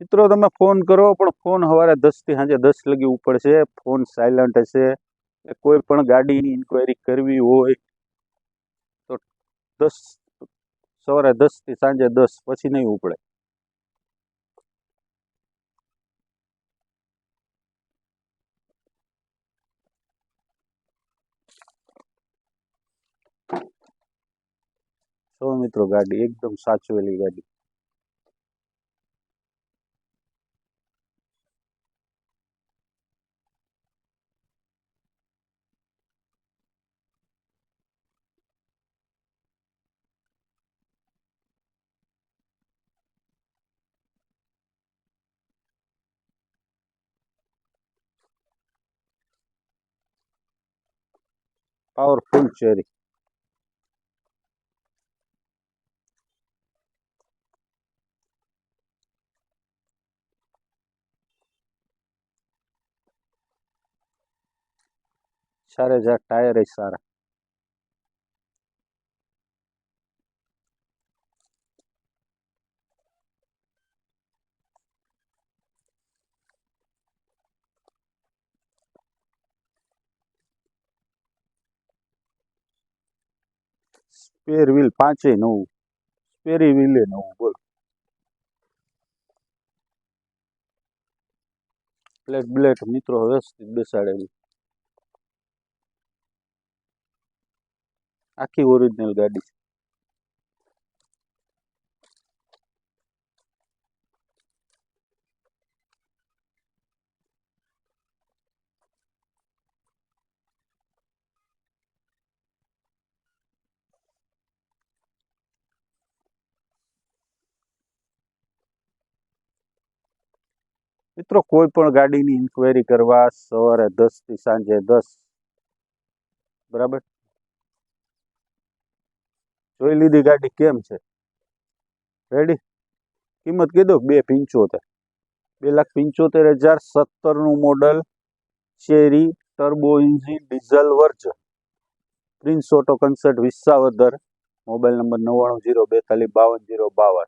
મિત્રો તમે ફોન કરો પણ ફોન સવારે દસ થી સાંજે દસ લગી ઉપડશે ફોન સાયલન્ટ હશે કે કોઈ પણ ગાડીની ઇન્ક્વાયરી કરવી હોય તો દસ સવારે દસ થી સાંજે દસ પછી નહીં ઉપડે જો મિત્રો ગાડી એકદમ સાચવેલી ગાડી powerful cherry सारे जा टायर સ્પેર વ્હીલ પાંચે નવું. સ્પેરી વ્હીલે નવું, બોલ. પ્લેટ બ્લેટ મિત્રો વ્યવસ્થિત બેસાડેલી. આખી ઓરિજિનલ ગાડી. મિત્રો, કોઈ પણ ગાડીની ઇન્ક્વાયરી કરવા સવારે દસથી સાંજે દસ. બરાબર? જોઈ લીધી ગાડી કેમ છે? રેડી કિંમત કીધો? બે પંચોતેર. બે લાખ પંચોતેર હજાર સત્તરનું model Chery turbo engine diesel version Prince Auto Concert Visavadar. Mobile number નવ્વાણું જીરો બેતાલીસ બાવન જીરો બાવન.